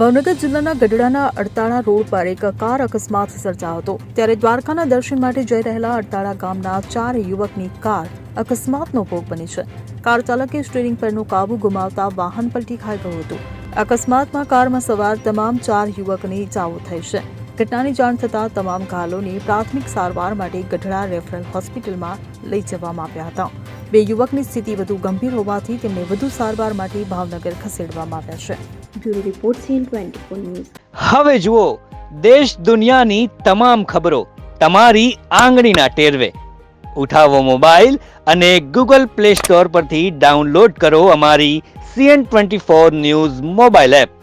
ભાવનગર જિલ્લાના ગઢડાના અડતાળા રોડ પર એક કાર અકસ્માત સર્જાયો હતો. ત્યારે દ્વારકાના દર્શન માટે જઈ રહેલા અડતાળા ગામના ચાર યુવકની કાર અકસ્માતનો ભોગ બની છે. કાર ચાલકે સ્ટીરિંગ પરનો કાબુ ગુમાવતા વાહન પલટી ખાઈ ગયું હતું. અકસ્માતમાં કારમાં સવાર તમામ ચાર યુવકની ઇજાઓ થઈ છે. ઘટનાની જાણ થતાં તમામ ઘાયલોને પ્રાથમિક સારવાર માટે ગઢડા રેફરલ હોસ્પિટલમાં લઈ જવામાં આવ્યા હતા. બે યુવકની સ્થિતિ વધુ ગંભીર હોવાથી તેમને વધુ સારવાર માટે ભાવનગર ખસેડવામાં આવ્યા છે. Bureau report CN twenty news. હવે જુઓ દેશ દુનિયાની તમામ ખબરો તમારી આંગળીના ટેરવે. ઉઠાવો મોબાઈલ અને ગૂગલ પ્લે સ્ટોર પરથી ડાઉનલોડ કરો અમારી CN twenty four news mobile app.